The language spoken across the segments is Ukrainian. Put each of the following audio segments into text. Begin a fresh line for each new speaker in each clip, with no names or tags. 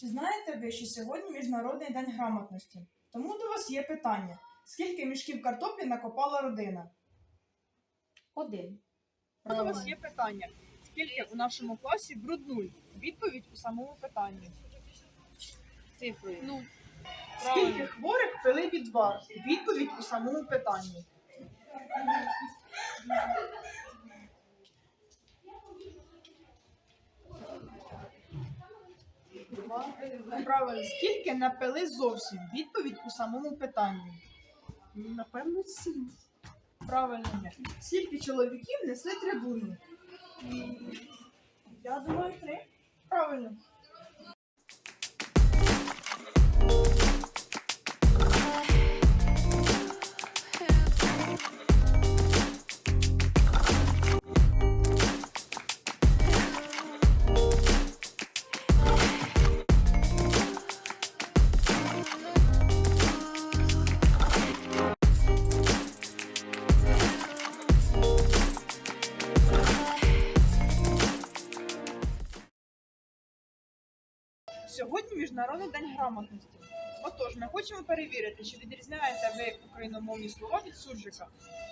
Чи знаєте ви, що сьогодні Міжнародний день грамотності? Тому до вас є питання: скільки мішків картоплі накопала родина?
Один.
До вас є питання: скільки у нашому класі бруднуль? Відповідь у самому питанні.
Цифрою.
Ну, скільки хворих пили відвар? Відповідь у самому питанні. Правильно, скільки напили зовсім? Відповідь у самому питанні.
Напевно, сім.
Правильно. Скільки чоловіків несли трибуну?
Я думаю, три.
Правильно. Сьогодні Міжнародний день грамотності. Отож, ми хочемо перевірити, чи відрізняєте ви україномовні слова від суржика.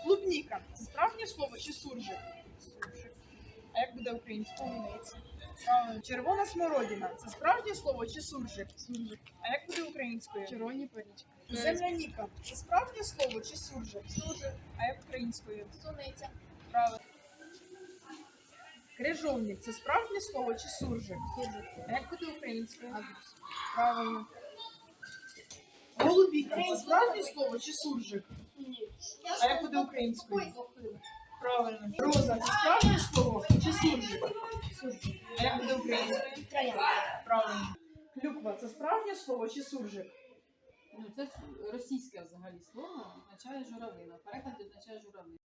Клубніка це справжнє слово чи суржик? Суржик. А як буде українською? Правильно. Червона смородина це справжнє слово чи суржик? Суржик. А як буде українською?
Червоні порічки.
Земляніка це справжнє слово чи суржик? Суржик. А як українською?
Суниця.
Правильно. Крижовник це справжнє слово чи суржик? Суржик. А як буде українською? Правильно. Голубіка це справжнє слово чи суржик?
Ні.
А як буде українською? Правильно. Роза це справжнє слово чи суржик?
Суржик.
А як буде українською?
Троянда.
Правильно. Клюква це справжнє слово чи суржик?
Ну, це російське взагалі слово означає журавлина. В перекладі означає журавлина.